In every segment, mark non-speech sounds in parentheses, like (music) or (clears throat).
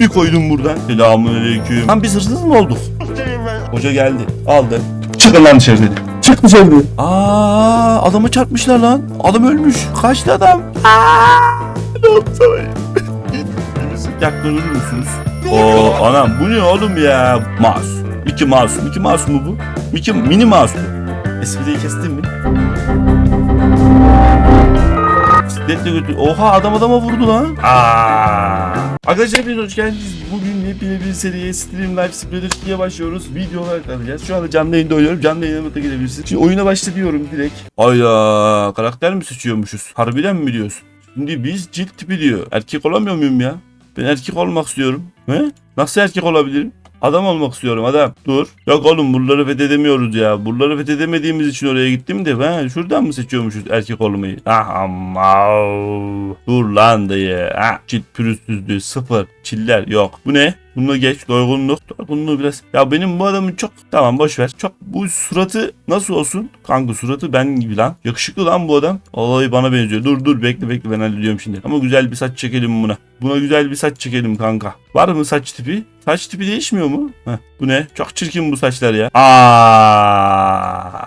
Bir koydum buradan. Selamünaleyküm. Lan biz hırsız mı olduk? Hoca geldi. Aldı. Çıkın lan dışarı dedi. Çık dışarı dedi. Aa adamı çarpmışlar lan. Adam ölmüş. Kaçtı adam. Aa, ne oldu sana? Yaklaşır musunuz? Oo anam bu ne oğlum ya? Mouse. Mickey Mouse. Mickey Mouse mu bu? Mickey Mini Mouse mu? Espriyi kestin mi? Bisikletle götür. Oha adam adama vurdu lan. Aa. Arkadaşlar hepiniz hoş geldiniz. Bugün yepyeni bir seriye Stream Life Spreader 2'ye başlıyoruz. Video olarak alacağız. Şu anda canlı yayında oynuyorum. Canlı yayına da gelebilirsiniz. Şimdi oyuna başla diyorum direkt. Ayda karakter mi seçiyormuşuz? Harbiden mi diyorsun? Şimdi biz cilt tipi diyor. Erkek olamıyor muyum ya? Ben erkek olmak istiyorum. He? Nasıl erkek olabilirim? Adam olmak istiyorum adam. Dur. Yok oğlum buraları fethedemiyoruz ya. Buraları fethedemediğimiz için oraya gittim de ben şuradan mı seçiyormuşuz erkek olmayı? Ah amma. Dur lan dayı. Ah, cilt pürüzsüzlüğü sıfır. Çiller yok. Bu ne? Bunu geç. Doygunluk. Doygunluğu biraz. Ya benim bu adamın çok tamam boş ver. Çok bu suratı nasıl olsun? Kanka suratı ben gibi lan. Yakışıklı lan bu adam. Vallahi bana benziyor. Dur dur bekle bekle ben hallediyorum şimdi. Ama güzel bir saç çekelim buna. Buna güzel bir saç çekelim kanka. Var mı saç tipi? Saç tipi değişmiyor mu? Heh, bu ne? Çok çirkin bu saçlar ya. Aa,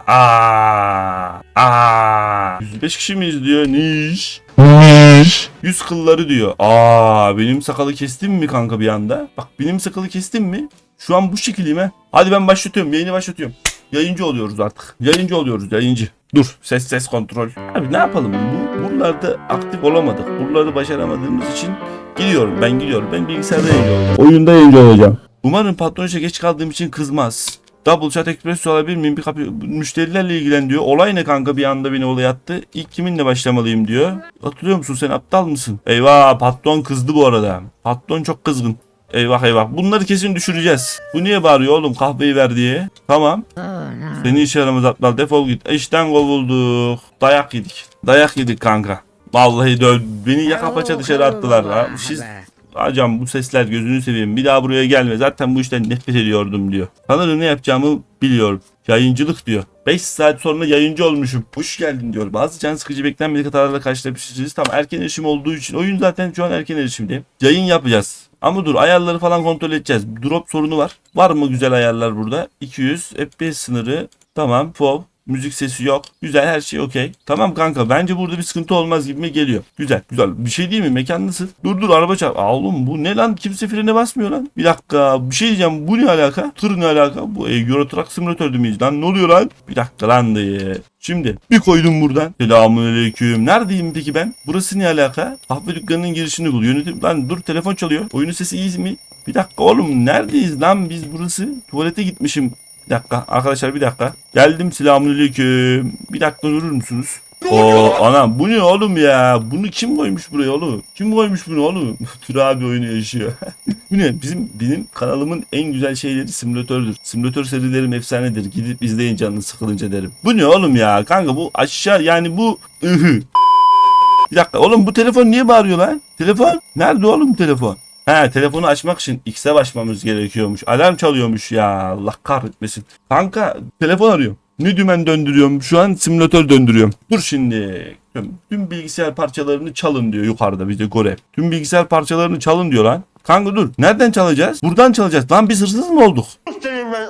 aa, aa. 105 kişi mi izliyor? Niş. Niş. Yüz kılları diyor. Aa, benim sakalı kestim mi kanka bir anda? Bak benim sakalı kestim mi? Şu an bu şekilde mi? Hadi ben başlatıyorum. Yayını başlatıyorum. Yayıncı oluyoruz artık. Yayıncı oluyoruz yayıncı. Dur ses ses kontrol. Abi ne yapalım? Bu, buralarda aktif olamadık. Buraları başaramadığımız için gidiyorum. Ben gidiyorum. Ben bilgisayarda yayıncı olacağım. Oyunda yayıncı olacağım. Umarım patron işe geç kaldığım için kızmaz. Double chat espresso alabilir miyim? Bir kapı, müşterilerle ilgilen diyor. Olay ne kanka bir anda beni olaya attı. İlk kiminle başlamalıyım diyor. Hatırlıyor musun sen aptal mısın? Eyvah patron kızdı bu arada. Patron çok kızgın. Eyvah eyvah. Bunları kesin düşüreceğiz. Bu niye bağırıyor oğlum kahveyi ver diye. Tamam. Seni işe yaramaz aptal defol git. İşten kovulduk. Dayak yedik. Dayak yedik kanka. Vallahi döv. Beni yaka paça dışarı attılar. Ha. Siz Hocam bu sesler gözünü seveyim. Bir daha buraya gelme. Zaten bu işten nefret ediyordum diyor. Sanırım ne yapacağımı biliyorum. Yayıncılık diyor. 5 saat sonra yayıncı olmuşum. Hoş geldin diyor. Bazı can sıkıcı beklenmedik hatalarla karşılaşmışız. Tamam erken erişim olduğu için oyun zaten şu an erken erişimde. Yayın yapacağız. Ama dur ayarları falan kontrol edeceğiz. Drop sorunu var. Var mı güzel ayarlar burada? 200 FPS sınırı. Tamam. FOV. Müzik sesi yok. Güzel her şey okey. Tamam kanka bence burada bir sıkıntı olmaz gibi geliyor. Güzel güzel. Bir şey değil mi? Mekan nasıl? Dur dur araba çarp. Aa, oğlum bu ne lan? Kimse frene basmıyor lan. Bir dakika bir şey diyeceğim. Bu ne alaka? Tır ne alaka? Bu e, Euro Truck Simulator'da mıyız lan? Ne oluyor lan? Bir dakika lan dayı. Şimdi bir koydum buradan. Selamünaleyküm. Neredeyim peki ben? Burası ne alaka? Kahve dükkanının girişini bul. Yönetim. Lan dur telefon çalıyor. Oyunun sesi iyi mi? Bir dakika oğlum neredeyiz lan biz burası? Tuvalete gitmişim. Bir dakika arkadaşlar bir dakika. Geldim selamünaleyküm. Bir dakika durur musunuz? Oo anam bu ne oğlum ya? Bunu kim koymuş buraya oğlum? Kim koymuş bunu oğlum? (laughs) Tür abi oyunu yaşıyor. (laughs) bu ne? Bizim benim kanalımın en güzel şeyleri simülatördür. Simülatör serilerim efsanedir. Gidip izleyin canını sıkılınca derim. Bu ne oğlum ya? Kanka bu aşağı yani bu ıhı. Bir dakika oğlum bu telefon niye bağırıyor lan? Telefon? Nerede oğlum telefon? He telefonu açmak için X'e basmamız gerekiyormuş. Alarm çalıyormuş ya. Allah kahretmesin. Kanka telefon arıyor. Ne dümen döndürüyorum? Şu an simülatör döndürüyorum. Dur şimdi. Tüm bilgisayar parçalarını çalın diyor yukarıda bize görev. Tüm bilgisayar parçalarını çalın diyor lan. Kanka dur. Nereden çalacağız? Buradan çalacağız. Lan biz hırsız mı olduk?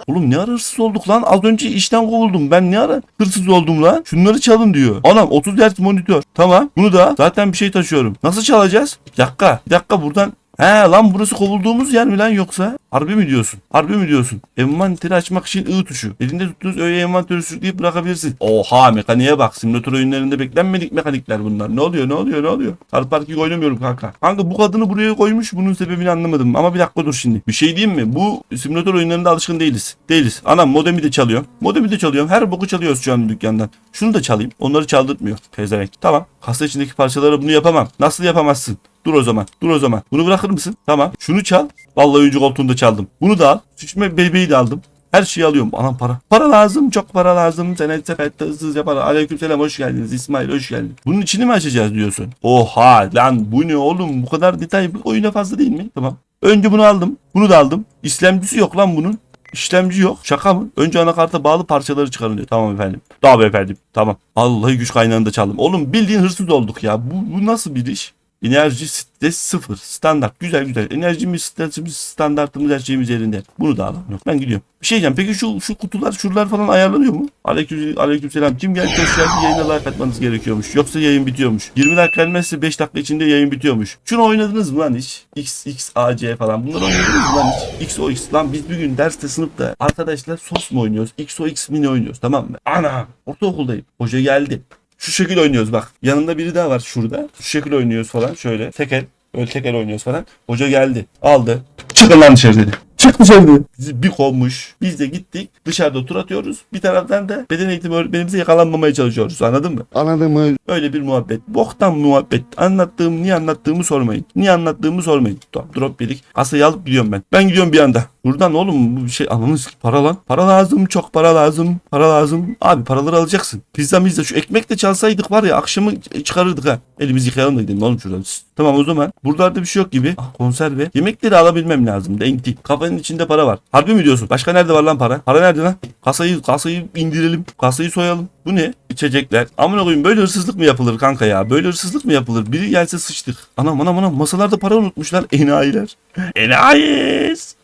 Oğlum ne ara hırsız olduk lan? Az önce işten kovuldum. Ben ne ara hırsız oldum lan? Şunları çalın diyor. Anam 30 Hz monitör. Tamam. Bunu da zaten bir şey taşıyorum. Nasıl çalacağız? Bir dakika. Bir dakika buradan He lan burası kovulduğumuz yer mi lan yoksa? Harbi mi diyorsun? Harbi mi diyorsun? Envanteri açmak için I tuşu. Elinde tuttuğunuz öğe envanteri sürükleyip bırakabilirsin. Oha mekaniğe bak. Simülatör oyunlarında beklenmedik mekanikler bunlar. Ne oluyor ne oluyor ne oluyor? Sarı Park'ı oynamıyorum kanka. Kanka bu kadını buraya koymuş. Bunun sebebini anlamadım. Ama bir dakika dur şimdi. Bir şey diyeyim mi? Bu simülatör oyunlarında alışkın değiliz. Değiliz. Anam modemi de çalıyorum. Modemi de çalıyorum. Her boku çalıyoruz şu an dükkandan. Şunu da çalayım. Onları çaldırtmıyor. Pezevenk. Tamam. Kasa içindeki parçalara bunu yapamam. Nasıl yapamazsın? Dur o zaman. Dur o zaman. Bunu bırakır mısın? Tamam. Şunu çal. Vallahi oyuncu koltuğunda çaldım. Bunu da al. Şişme bebeği de aldım. Her şeyi alıyorum. Anam para. Para lazım. Çok para lazım. Senet sepette hızlıca para. Aleykümselam hoş geldiniz. İsmail hoş geldin. Bunun içini mi açacağız diyorsun? Oha lan bu ne oğlum? Bu kadar detay bu oyuna fazla değil mi? Tamam. Önce bunu aldım. Bunu da aldım. İslemcisi yok lan bunun. İşlemci yok. Şaka mı? Önce anakarta bağlı parçaları çıkarın diyor. Tamam efendim. Tamam efendim. Tamam. Vallahi güç kaynağını da çaldım. Oğlum bildiğin hırsız olduk ya. Bu, bu nasıl bir iş? Enerji stres sıfır. Standart. Güzel güzel. Enerjimiz, stresimiz, standartımız her şeyimiz yerinde. Bunu da alalım. Ben gidiyorum. Bir şey diyeceğim. Peki şu şu kutular şuralar falan ayarlanıyor mu? Aleyküm, aleykümselam. Kim geldi? Hoş geldi. Yayına like atmanız gerekiyormuş. Yoksa yayın bitiyormuş. 20 dakika gelmezse 5 dakika içinde yayın bitiyormuş. Şunu oynadınız mı lan hiç? X, X, A, C falan. Bunları oynadınız mı lan hiç? X, O, X. Lan biz bir gün derste sınıfta arkadaşlar sos mu oynuyoruz? X, O, X mini oynuyoruz. Tamam mı? Ana! Ortaokuldayım. Hoca geldi. Şu şekil oynuyoruz bak. Yanında biri daha var şurada. Şu şekil oynuyoruz falan şöyle. Tekel. Öyle tekel oynuyoruz falan. Hoca geldi. Aldı. Çıkın lan dışarı dedi. Çık dışarı. Bizi bir kovmuş. Biz de gittik. Dışarıda tur atıyoruz. Bir taraftan da beden eğitimi öğretmenimize yakalanmamaya çalışıyoruz. Anladın mı? Anladın mı? Öyle bir muhabbet. Boktan muhabbet. Anlattığım niye anlattığımı sormayın. Niye anlattığımı sormayın. Tamam drop yedik. Kasayı alıp gidiyorum ben. Ben gidiyorum bir anda. Buradan oğlum bu şey ananız para lan. Para lazım çok para lazım. Para lazım. Abi paraları alacaksın. Pizza mizza şu ekmek de çalsaydık var ya akşamı çıkarırdık ha. Elimizi yıkayalım da gidelim oğlum şuradan. Tamam o zaman. Buralarda bir şey yok gibi. Ah, konserve. Yemekleri alabilmem lazım. Denkti. Kafanın içinde para var. Harbi mi diyorsun? Başka nerede var lan para? Para nerede lan? Kasayı kasayı indirelim. Kasayı soyalım. Bu ne? İçecekler. Amına koyayım böyle hırsızlık mı yapılır kanka ya? Böyle hırsızlık mı yapılır? Biri gelse sıçtık. Anam anam anam masalarda para unutmuşlar. Enayiler. Enayiz.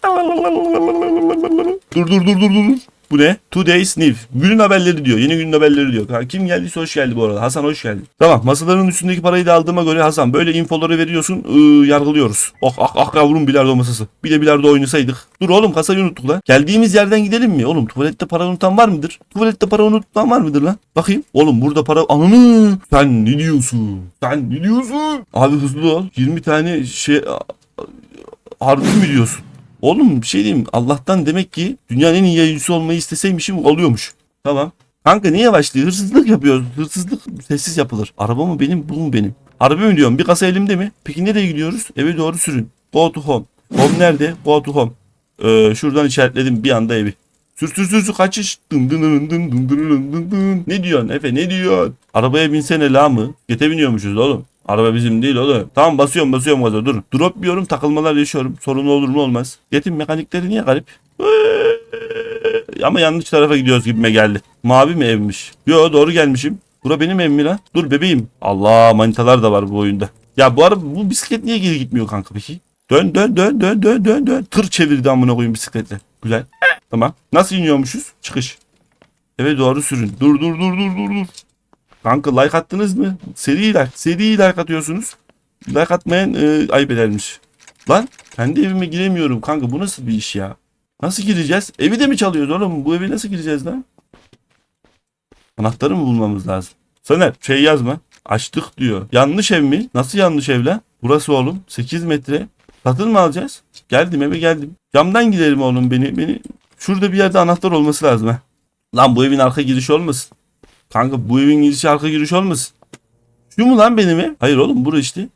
Dur dur dur dur dur. Bu ne? Today's News. Günün haberleri diyor. Yeni günün haberleri diyor. Ha, Kim geldiyse hoş geldi bu arada. Hasan hoş geldin. Tamam masaların üstündeki parayı da aldığıma göre Hasan böyle infoları veriyorsun. ıı, yargılıyoruz. Oh ah ah yavrum bilardo masası. Bir de bilardo oynasaydık. Dur oğlum kasayı unuttuk lan. Geldiğimiz yerden gidelim mi? Oğlum tuvalette para unutan var mıdır? Tuvalette para unutan var mıdır lan? Bakayım. Oğlum burada para... Ananı! Sen ne diyorsun? Sen ne diyorsun? Abi hızlı ol. 20 tane şey... Harbi mi diyorsun? Oğlum bir şey diyeyim. Allah'tan demek ki dünyanın en iyi yayıncısı olmayı isteseymişim oluyormuş. Tamam. Kanka niye başlıyor? Hırsızlık yapıyoruz. Hırsızlık sessiz yapılır. Araba mı benim, bu mu benim? Harbi mi diyorum? Bir kasa elimde mi? Peki nereye gidiyoruz? Eve doğru sürün. Go to home. Home nerede? Go to home. Ee, şuradan işaretledim bir anda evi. Sür sür sür kaçış. Dın dın dın dın dın dın dın dın dın. Ne diyorsun Efe ne diyorsun? Arabaya binsene la mı? Gete biniyormuşuz oğlum. Araba bizim değil oğlum. Tamam basıyorum basıyorum gaza dur. Drop yiyorum takılmalar yaşıyorum. Sorun olur mu olmaz. Yetim mekanikleri niye garip? Ama yanlış tarafa gidiyoruz gibime geldi. Mavi mi evmiş? Yo doğru gelmişim. Bura benim evim mi lan? Dur bebeğim. Allah manitalar da var bu oyunda. Ya bu araba bu bisiklet niye geri gitmiyor kanka peki? Dön dön dön dön dön dön dön. Tır çevirdi amına koyayım bisikletle. Güzel. Tamam. Nasıl iniyormuşuz? Çıkış. Eve doğru sürün. Dur dur dur dur dur dur. Kanka like attınız mı? Seri like. Seri like atıyorsunuz. Like atmayan e, ayıp edermiş. Lan kendi evime giremiyorum kanka. Bu nasıl bir iş ya? Nasıl gireceğiz? Evi de mi çalıyoruz oğlum? Bu eve nasıl gireceğiz lan? Anahtarı mı bulmamız lazım? Soner şey yazma. Açtık diyor. Yanlış ev mi? Nasıl yanlış ev lan? Burası oğlum. 8 metre. Satın mı alacağız? Geldim eve geldim. Camdan giderim oğlum beni. Beni şurada bir yerde anahtar olması lazım ha. Lan bu evin arka girişi olmasın? Kanka bu evin girişi arka giriş olmasın? Şu mu lan benim ev? Hayır oğlum burası işte.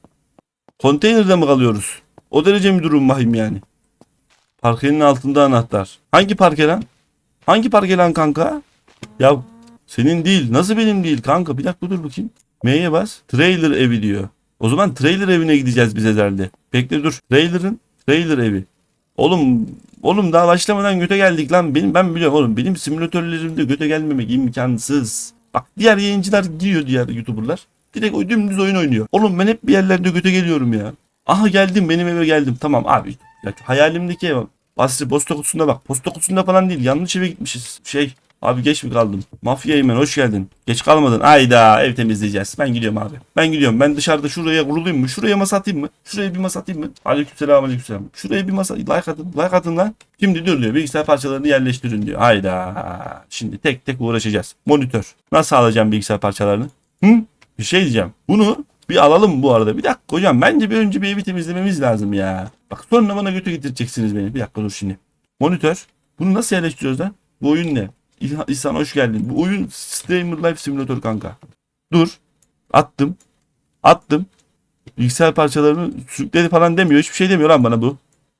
Konteynerde mi kalıyoruz? O derece mi durum vahim yani? Parkenin altında anahtar. Hangi parke lan? Hangi parke lan kanka? Ya senin değil. Nasıl benim değil kanka? Bir dakika dur bakayım. M'ye bas. Trailer evi diyor. O zaman trailer evine gideceğiz biz herhalde. Bekle dur. Trailer'ın trailer evi. Oğlum oğlum daha başlamadan göte geldik lan. Benim ben biliyorum oğlum. Benim simülatörlerimde göte gelmemek imkansız. Bak diğer yayıncılar giriyor diğer YouTuber'lar. Direkt dümdüz oyun oynuyor. Oğlum ben hep bir yerlerde göte geliyorum ya. Aha geldim benim eve geldim. Tamam abi. Ya hayalimdeki ev. Basri posta kutusunda bak. Posta kutusunda falan değil. Yanlış eve gitmişiz. Şey Abi geç mi kaldım? Mafya Eymen hoş geldin. Geç kalmadın. Ayda ev temizleyeceğiz. Ben gidiyorum abi. Ben gidiyorum. Ben dışarıda şuraya kurulayım mı? Şuraya masa atayım mı? Şuraya bir masa atayım mı? Aleykümselam aleykümselam. Şuraya bir masa like atın. Like atın lan. Şimdi dur diyor. Bilgisayar parçalarını yerleştirin diyor. Hayda. Şimdi tek tek uğraşacağız. Monitör. Nasıl alacağım bilgisayar parçalarını? Hı? Bir şey diyeceğim. Bunu bir alalım bu arada. Bir dakika hocam. Bence bir önce bir evi temizlememiz lazım ya. Bak sonra bana götü getireceksiniz beni. Bir dakika dur şimdi. Monitör. Bunu nasıl yerleştiriyoruz lan? Bu oyun ne? İhsan hoş geldin. Bu oyun Streamer Life Simulator kanka. Dur. Attım. Attım. Bilgisayar parçalarını sürükledi falan demiyor. Hiçbir şey demiyor lan bana bu.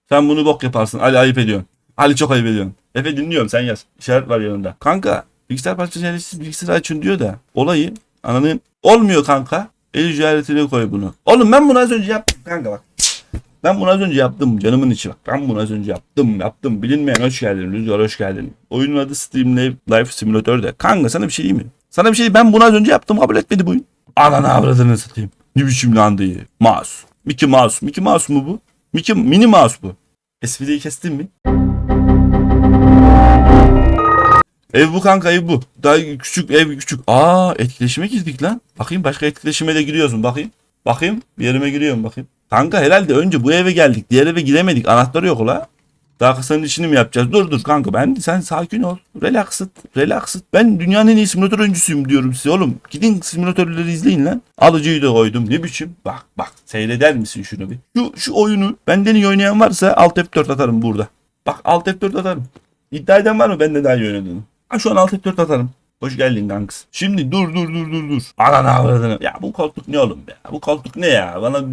Sen bunu bok yaparsın. Ali ayıp ediyorsun. Ali çok ayıp ediyorsun. Efe dinliyorum sen yaz. İşaret var yanında. Kanka bilgisayar parçası yerleşsiz bilgisayar açın diyor da olayı ananın olmuyor kanka. El işaretine koy bunu. Oğlum ben bunu az önce yaptım kanka bak. Ben bunu az önce yaptım canımın içi bak. Ben bunu az önce yaptım yaptım. Bilinmeyen hoş geldin. Rüzgar hoş geldin. Oyunun adı Steam Life Simulator de. Kanka sana bir şey diyeyim mi? Sana bir şey diyeyim. Ben bunu az önce yaptım kabul etmedi bu oyun. Ananı avradını satayım. Ne biçim lan dayı? Mouse. Mickey Mouse. Mickey Mouse mu bu? Mickey Mini Mouse bu. Espriyi kestin mi? Ev bu kanka ev bu. Daha küçük ev küçük. Aa etkileşime girdik lan. Bakayım başka etkileşime de giriyoruz mu bakayım. Bakayım bir yerime giriyorum bakayım. Kanka herhalde önce bu eve geldik. Diğer eve gidemedik. Anahtarı yok ula. Daha kasanın işini mi yapacağız? Dur dur kanka ben sen sakin ol. Relax it. Relax it. Ben dünyanın en iyi simülatör oyuncusuyum diyorum size oğlum. Gidin simülatörleri izleyin lan. Alıcıyı da koydum. Ne biçim? Bak bak seyreder misin şunu bir? Şu, şu oyunu benden iyi oynayan varsa alt F4 atarım burada. Bak alt F4 atarım. İddia eden var mı benden daha iyi oynadığını? Ha şu an alt F4 atarım. Hoş geldin kanks. Şimdi dur dur dur dur dur. Ananı avradını. Ya bu koltuk ne oğlum be? Bu koltuk ne ya? Bana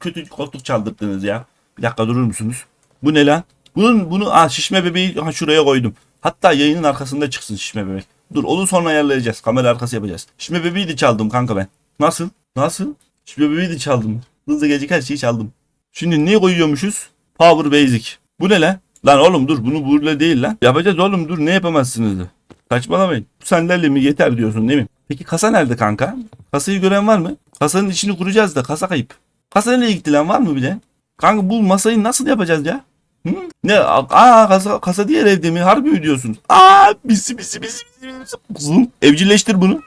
kötü koltuk çaldırdınız ya. Bir dakika durur musunuz? Bu ne lan? Bunun bunu aa, şişme bebeği ha, şuraya koydum. Hatta yayının arkasında çıksın şişme bebek. Dur onu sonra ayarlayacağız. Kamera arkası yapacağız. Şişme bebeği de çaldım kanka ben. Nasıl? Nasıl? Şişme bebeği de çaldım. Hızlı gelecek her şeyi çaldım. Şimdi ne koyuyormuşuz? Power Basic. Bu ne lan? Lan oğlum dur bunu böyle değil lan. Yapacağız oğlum dur ne yapamazsınız da. Saçmalamayın. Bu sandalye mi yeter diyorsun değil mi? Peki kasa nerede kanka? Kasayı gören var mı? Kasanın içini kuracağız da kasa kayıp. Kasa nereye gitti lan var mı bile? Kanka bu masayı nasıl yapacağız ya? Hı? Ne? Aa kasa, kasa diğer evde mi? Harbi mi diyorsunuz? Aa bisi bisi bisi bisi. bisi. Kızım evcilleştir bunu.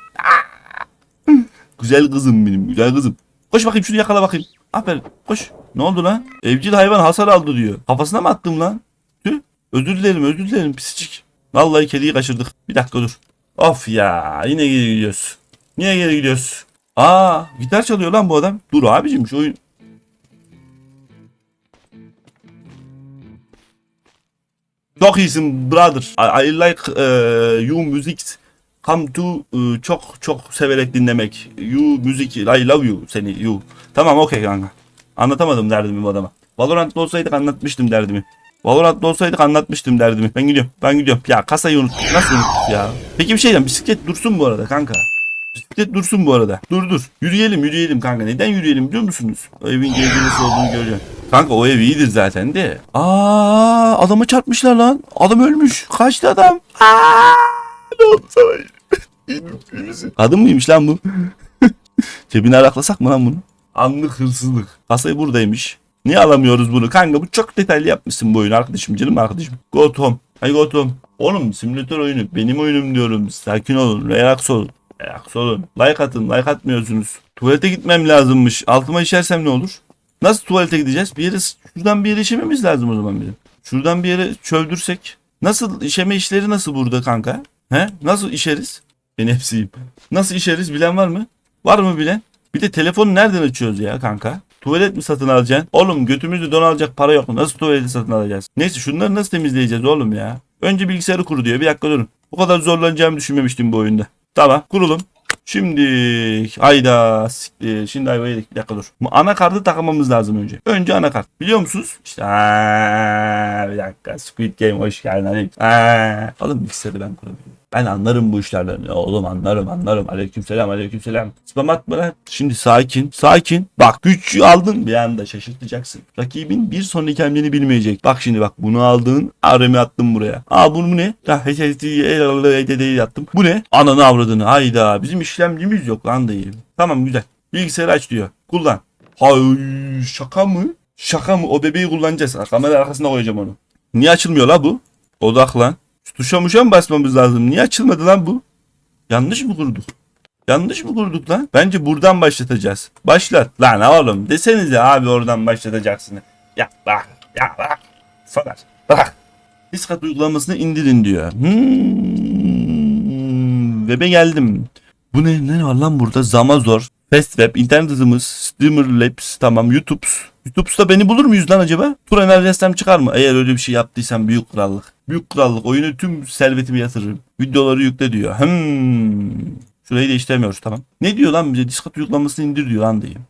Güzel kızım benim güzel kızım. Koş bakayım şunu yakala bakayım. Aferin koş. Ne oldu lan? Evcil hayvan hasar aldı diyor. Kafasına mı attım lan? Tüh. Özür dilerim özür dilerim pisicik. Vallahi kediyi kaçırdık. Bir dakika dur. Of ya yine geri gidiyoruz. Niye geri gidiyoruz? Aa gitar çalıyor lan bu adam. Dur abicim şu oyun. Çok iyisin brother. I, I like uh, you music. Come to uh, çok çok severek dinlemek. You music I love you seni you. Tamam okey kanka. Anlatamadım derdimi bu adama. Valorant'ta olsaydık anlatmıştım derdimi. Valorant'ta olsaydık anlatmıştım derdimi. Ben gidiyorum. Ben gidiyorum. Ya kasayı unuttuk. Nasıl unuttuk ya? Peki bir şey diyeceğim. Bisiklet dursun bu arada kanka. Bisiklet dursun bu arada. Dur dur. Yürüyelim yürüyelim kanka. Neden yürüyelim biliyor musunuz? O evin geldiği nasıl olduğunu göreceğim. Kanka o ev iyidir zaten de. Aa adamı çarpmışlar lan. Adam ölmüş. Kaçtı adam. Aa ne oldu sana? Kadın mıymış lan bu? (laughs) Cebine araklasak mı lan bunu? Anlık hırsızlık. Kasayı buradaymış. Niye alamıyoruz bunu? Kanka bu çok detaylı yapmışsın bu oyunu arkadaşım canım arkadaşım. Go Tom. Hay go Tom. Oğlum simülatör oyunu benim oyunum diyorum. Sakin olun. Relax olun. Relax olun. Like atın. Like atmıyorsunuz. Tuvalete gitmem lazımmış. Altıma işersem ne olur? Nasıl tuvalete gideceğiz? Bir yere şuradan bir yere işememiz lazım o zaman bizim. Şuradan bir yere çöldürsek. Nasıl işeme işleri nasıl burada kanka? He? Nasıl işeriz? Ben hepsiyim. Nasıl işeriz bilen var mı? Var mı bilen? Bir de telefonu nereden açıyoruz ya kanka? Tuvalet mi satın alacaksın? Oğlum götümüzde don alacak para yok mu? Nasıl tuvaleti satın alacağız? Neyse şunları nasıl temizleyeceğiz oğlum ya? Önce bilgisayarı kur diyor. Bir dakika durun. Bu kadar zorlanacağımı düşünmemiştim bu oyunda. Tamam kurulum. Şimdi hayda. Şimdi ayva yedik. Bir dakika dur. Bu anakartı takmamız lazım önce. Önce anakart. Biliyor musunuz? İşte aa, bir dakika. Squid Game hoş geldin. Aa, oğlum bilgisayarı ben kurabilirim. Ben anlarım bu işlerden. Oğlum anlarım anlarım. Aleykümselam aleykümselam. Spam atma lan. Şimdi sakin sakin. Bak güç aldın bir anda şaşırtacaksın. Rakibin bir sonraki hamleni bilmeyecek. Bak şimdi bak bunu aldın. Aremi attım buraya. Aa bunu ne? Attım. Bu ne? Ananı avradını. Hayda bizim işlemcimiz yok lan dayı. Tamam güzel. Bilgisayarı aç diyor. Kullan. Hay şaka mı? Şaka mı? O bebeği kullanacağız. Kamera arkasına koyacağım onu. Niye açılmıyor la bu? Odaklan. Tuşa muşa mı basmamız lazım? Niye açılmadı lan bu? Yanlış mı kurduk? Yanlış mı kurduk lan? Bence buradan başlatacağız. Başlat. Lan oğlum desenize abi oradan başlatacaksın. Ya bak. Ya bak. Soner. Bak. Discord uygulamasını indirin diyor. Hmm. Web'e geldim. Bu ne, ne var lan burada? Zamazor, Fast Web, internet hızımız, Streamer Labs, tamam YouTube. YouTube'da beni bulur muyuz lan acaba? Tur Everest'ten çıkar mı? Eğer öyle bir şey yaptıysam büyük krallık. Büyük krallık. Oyunu tüm servetimi yatırırım. Videoları yükle diyor. Hmm. Şurayı da istemiyoruz tamam. Ne diyor lan bize? Discord uygulamasını indir diyor lan diyeyim.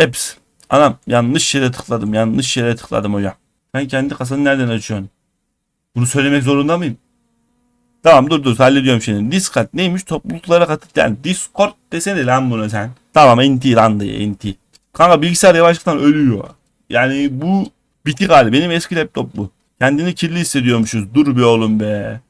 Apps. Anam yanlış yere tıkladım. Yanlış yere tıkladım hocam. Sen kendi kasanı nereden açıyorsun? Bunu söylemek zorunda mıyım? Tamam dur dur hallediyorum şimdi. Discord neymiş? Topluluklara katıl. Yani Discord desene lan bunu sen. Tamam NT lan diye NT. Kanka bilgisayar yavaşlıktan ölüyor. Yani bu bitik hali. Benim eski laptop bu. Kendini kirli hissediyormuşuz. Dur be oğlum be.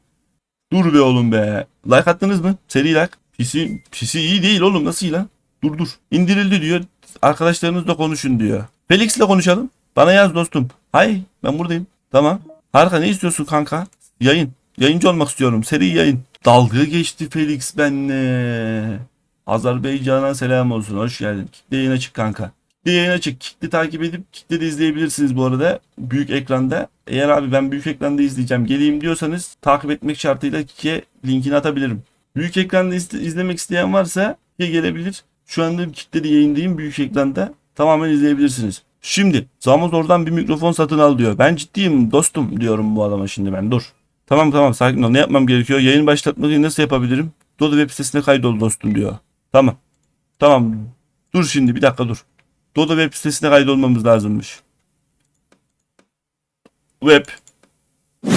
Dur be oğlum be. Like attınız mı? Seri like. PC, PC iyi değil oğlum. Nasıl iyi lan? Dur dur. İndirildi diyor. Arkadaşlarınızla konuşun diyor. Felix'le konuşalım. Bana yaz dostum. Hay ben buradayım. Tamam. Harika ne istiyorsun kanka? Yayın. Yayıncı olmak istiyorum. Seri yayın. Dalga geçti Felix benle. Azerbaycan'a selam olsun. Hoş geldin. Kitle yayına çık kanka. Kitle yayına çık. Kitle takip edip kitle de izleyebilirsiniz bu arada. Büyük ekranda. Eğer abi ben büyük ekranda izleyeceğim geleyim diyorsanız takip etmek şartıyla Kike linkini atabilirim. Büyük ekranda izle- izlemek isteyen varsa Kike gelebilir. Şu anda kitlede yayındayım büyük ekranda. Tamamen izleyebilirsiniz. Şimdi Zamuz oradan bir mikrofon satın al diyor. Ben ciddiyim dostum diyorum bu adama şimdi ben dur. Tamam tamam sakin ol. Ne yapmam gerekiyor? Yayın başlatmayı nasıl yapabilirim? Dodo web sitesine kaydol dostum diyor. Tamam. Tamam. Dur şimdi bir dakika dur. Dodo web sitesine kaydolmamız lazımmış. Web.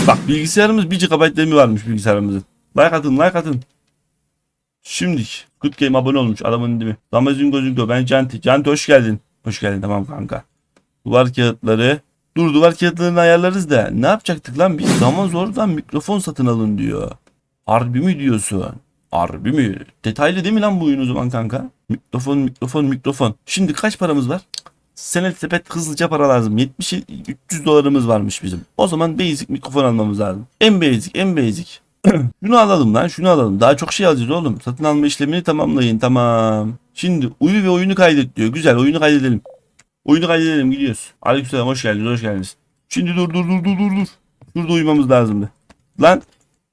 Bak bilgisayarımız 1 GB RAM'i varmış bilgisayarımızın. Like atın like atın. Şimdi Good Game abone olmuş adamın değil mi? Damazin gözüküyor ben Canti. Canti hoş geldin. Hoş geldin tamam kanka. Duvar kağıtları. Dur duvar kağıtlarını ayarlarız da ne yapacaktık lan biz? Zaman zordan mikrofon satın alın diyor. Harbi mi diyorsun? Harbi mi? Detaylı değil mi lan bu oyun o zaman kanka? Mikrofon mikrofon mikrofon. Şimdi kaç paramız var? Senet sepet hızlıca para lazım. 70 300 dolarımız varmış bizim. O zaman basic mikrofon almamız lazım. En basic en basic. (clears throat) şunu alalım lan şunu alalım. Daha çok şey alacağız oğlum. Satın alma işlemini tamamlayın tamam. Şimdi uyu ve oyunu kaydet diyor. Güzel oyunu kaydedelim. Oyunu kaydedelim gidiyoruz. Aleykümselam hoş geldiniz hoş geldiniz. Şimdi dur dur dur dur dur dur. Şurada uyumamız lazımdı. Lan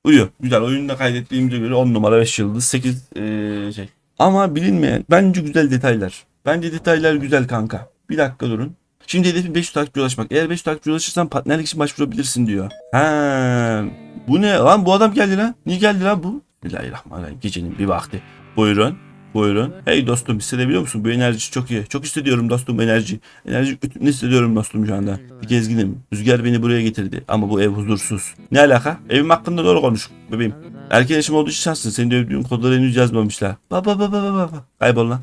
Uyuyor. Güzel. Oyunda kaydettiğimize göre 10 numara 5 yıldız 8 eee, şey. Ama bilinmeyen bence güzel detaylar. Bence detaylar güzel kanka. Bir dakika durun. Şimdi hedefin 500 takipçi ulaşmak. Eğer 500 takipçi ulaşırsan partnerlik için başvurabilirsin diyor. Ha, bu ne lan bu adam geldi lan. Niye geldi lan bu? Bismillahirrahmanirrahim. Gecenin bir vakti. Buyurun. Buyurun. Hey dostum hissedebiliyor musun? Bu enerji çok iyi. Çok hissediyorum dostum enerji. Enerji ne hissediyorum dostum şu anda. Bir gezginim. Rüzgar beni buraya getirdi. Ama bu ev huzursuz. Ne alaka? Evim hakkında doğru konuş bebeğim. Erken yaşım olduğu için şanslısın. Senin dövdüğün kodları henüz yazmamışlar. Baba baba baba baba. Kaybol lan.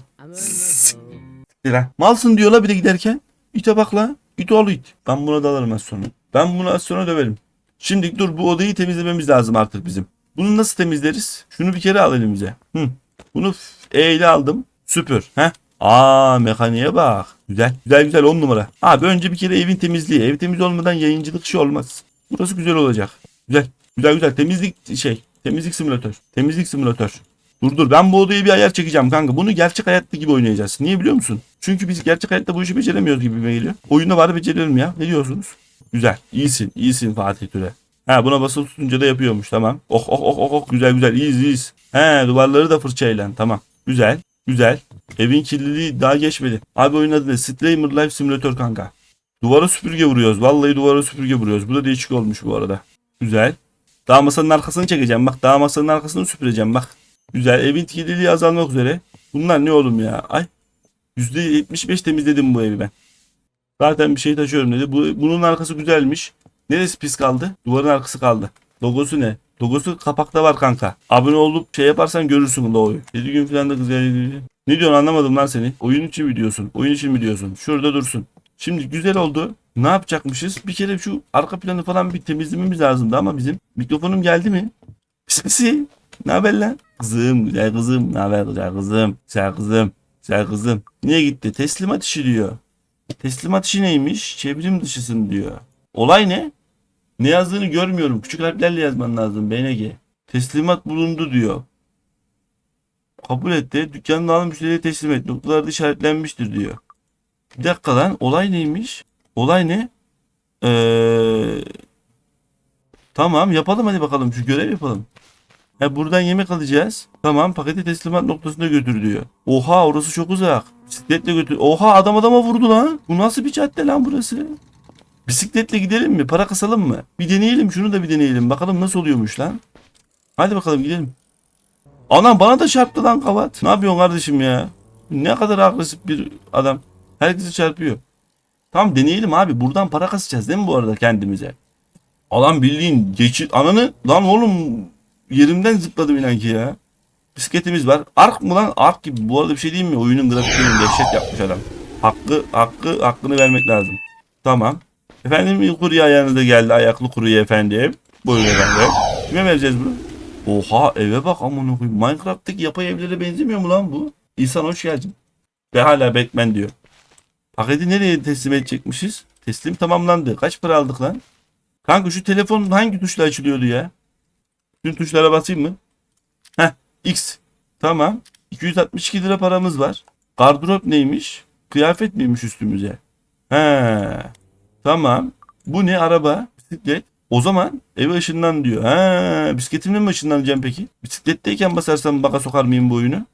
Lan. Malsın diyorlar bir de giderken. İte bak lan. İt oğlu it. Ben buna dalarım az sonra. Ben bunu az sonra döverim. Şimdi dur bu odayı temizlememiz lazım artık bizim. Bunu nasıl temizleriz? Şunu bir kere al elimize. Hı. Bunu E ile aldım. Süpür. Heh. Aa mekaniğe bak. Güzel. Güzel güzel on numara. Abi önce bir kere evin temizliği. Ev temiz olmadan yayıncılık şey olmaz. Burası güzel olacak. Güzel. Güzel güzel. Temizlik şey. Temizlik simülatör. Temizlik simülatör. Dur dur ben bu odaya bir ayar çekeceğim kanka. Bunu gerçek hayatta gibi oynayacağız. Niye biliyor musun? Çünkü biz gerçek hayatta bu işi beceremiyoruz gibi geliyor. Oyunda bari becerelim ya. Ne diyorsunuz? Güzel. İyisin. iyisin Fatih Türe. Ha buna basılı tutunca da yapıyormuş tamam. Oh oh oh oh oh güzel güzel iyiyiz iyiyiz. He duvarları da fırçayla tamam. Güzel. Güzel. Evin kirliliği daha geçmedi. Abi oyunun adı ne? Stramer Life Simulator kanka. Duvara süpürge vuruyoruz. Vallahi duvara süpürge vuruyoruz. Bu da değişik olmuş bu arada. Güzel. Daha masanın arkasını çekeceğim. Bak daha masanın arkasını süpüreceğim bak. Güzel. Evin kirliliği azalmak üzere. Bunlar ne oğlum ya? Ay. %75 temizledim bu evi ben. Zaten bir şey taşıyorum dedi. Bu, bunun arkası güzelmiş. Neresi pis kaldı? Duvarın arkası kaldı. Logosu ne? Logosu kapakta var kanka. Abone olup şey yaparsan görürsün logoyu. 7 gün falan da kız geldi. Ne diyorsun anlamadım lan seni. Oyun için mi diyorsun? Oyun için mi diyorsun? Şurada dursun. Şimdi güzel oldu. Ne yapacakmışız? Bir kere şu arka planı falan bir temizlememiz lazımdı ama bizim mikrofonum geldi mi? (laughs) Pis pisi. Ne haber lan? Kızım, güzel kızım. Ne haber güzel kızım? Güzel kızım. Güzel kızım. Niye gitti? Teslimat işi diyor. Teslimat işi neymiş? Çevrim dışısın diyor. Olay ne? Ne yazdığını görmüyorum. Küçük harflerle yazman lazım BNG. Teslimat bulundu diyor. Kabul etti. Dükkanını alan müşteriye teslim et. Noktalarda işaretlenmiştir diyor. Bir dakika lan. Olay neymiş? Olay ne? Ee, tamam yapalım hadi bakalım. Şu görev yapalım. Ha, buradan yemek alacağız. Tamam paketi teslimat noktasına götür diyor. Oha orası çok uzak. Bisikletle götür. Oha adam adama vurdu lan. Bu nasıl bir cadde lan burası? Bisikletle gidelim mi? Para kasalım mı? Bir deneyelim şunu da bir deneyelim. Bakalım nasıl oluyormuş lan. Hadi bakalım gidelim. Anam bana da çarptı lan kavat. Ne yapıyorsun kardeşim ya? Ne kadar agresif bir adam. Herkesi çarpıyor. Tamam deneyelim abi. Buradan para kasacağız değil mi bu arada kendimize? Adam bildiğin geçit ananı lan oğlum yerimden zıpladım inan ki ya. Bisikletimiz var. Ark mı lan? Ark gibi. Bu arada bir şey diyeyim mi? Oyunun grafiklerini dehşet yapmış adam. Hakkı, hakkı, hakkını vermek lazım. Tamam. Efendim kurye ayağınıza geldi. Ayaklı kurye efendim. Buyurun efendim. Kime vereceğiz bunu? Oha eve bak amına koyayım. Minecraft'taki yapay evlere benzemiyor mu lan bu? İnsan hoş geldin. Ve hala Batman diyor. Paketi nereye teslim edecekmişiz? Teslim tamamlandı. Kaç para aldık lan? Kanka şu telefon hangi tuşla açılıyordu ya? Tüm tuşlara basayım mı? Heh X. Tamam. 262 lira paramız var. Gardırop neymiş? Kıyafet miymiş üstümüze? He. Tamam. Bu ne araba? Bisiklet. O zaman eve ışınlan diyor. He. Bisikletimle mi ışınlanacağım peki? Bisikletteyken basarsam baka sokar mıyım bu oyunu?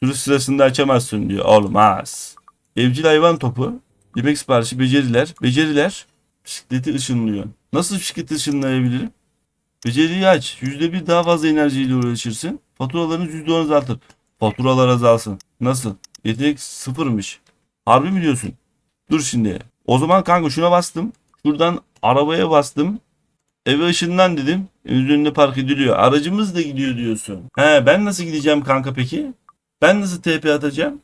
Sürü sırasında açamazsın diyor. Olmaz. Evcil hayvan topu. Yemek siparişi beceriler. Beceriler. Bisikleti ışınlıyor. Nasıl bisikleti ışınlayabilirim? Beceriyi aç. %1 daha fazla enerjiyle uğraşırsın. Faturalarınız %10 azaltır. Faturalar azalsın. Nasıl? Yetenek sıfırmış. Harbi mi diyorsun? Dur şimdi. O zaman kanka şuna bastım. Şuradan arabaya bastım. Eve ışından dedim. Önünde park ediliyor. Aracımız da gidiyor diyorsun. He ben nasıl gideceğim kanka peki? Ben nasıl TP atacağım?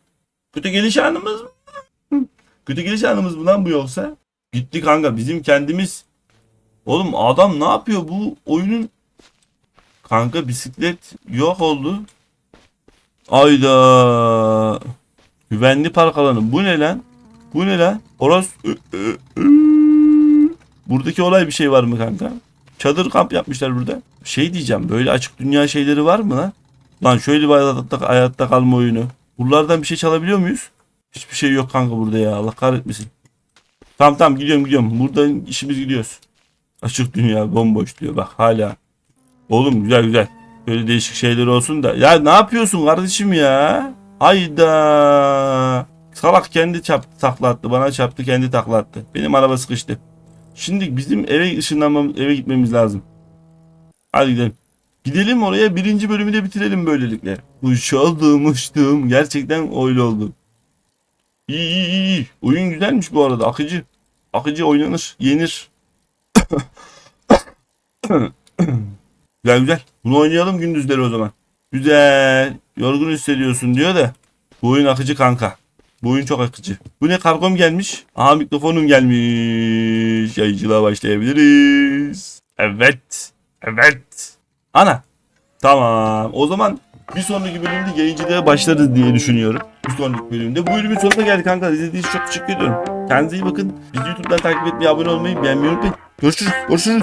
Kötü geliş anımız mı? Kötü geliş anımız mı lan bu yoksa? Gitti kanka bizim kendimiz. Oğlum adam ne yapıyor bu oyunun? Kanka bisiklet yok oldu. Ayda. Güvenli park alanı. Bu ne lan? Bu ne lan? Oros. Buradaki olay bir şey var mı kanka? Çadır kamp yapmışlar burada. Şey diyeceğim böyle açık dünya şeyleri var mı lan? Lan şöyle bir hayatta, hayatta kalma oyunu. Buralardan bir şey çalabiliyor muyuz? Hiçbir şey yok kanka burada ya. Allah kahretmesin. Tamam tamam gidiyorum gidiyorum. Buradan işimiz gidiyoruz. Açık dünya bomboş diyor bak hala. Oğlum güzel güzel. Böyle değişik şeyler olsun da. Ya ne yapıyorsun kardeşim ya? Hayda. Salak kendi çarptı taklattı. Bana çarptı kendi taklattı. Benim araba sıkıştı. Şimdi bizim eve ışınlanmamız, eve gitmemiz lazım. Hadi gidelim. Gidelim oraya birinci bölümü de bitirelim böylelikle. Uçaldım uçtum. Gerçekten öyle oldu. İyi iyi, iyi. Oyun güzelmiş bu arada. Akıcı. Akıcı oynanır. Yenir. güzel güzel. Bunu oynayalım gündüzleri o zaman. Güzel. Yorgun hissediyorsun diyor da. Bu oyun akıcı kanka. Bu oyun çok akıcı. Bu ne kargom gelmiş. Aha mikrofonum gelmiş. Yayıncılığa başlayabiliriz. Evet. Evet. Ana. Tamam. O zaman bir sonraki bölümde yayıncılığa başlarız diye düşünüyorum. Bir sonraki bölümde. Bu bölümün sonuna geldik kanka. İzlediğiniz için çok teşekkür ediyorum. Kendinize iyi bakın. Bizi YouTube'dan takip etmeyi, abone olmayı, beğenmeyi unutmayın. Görüşürüz. Görüşürüz.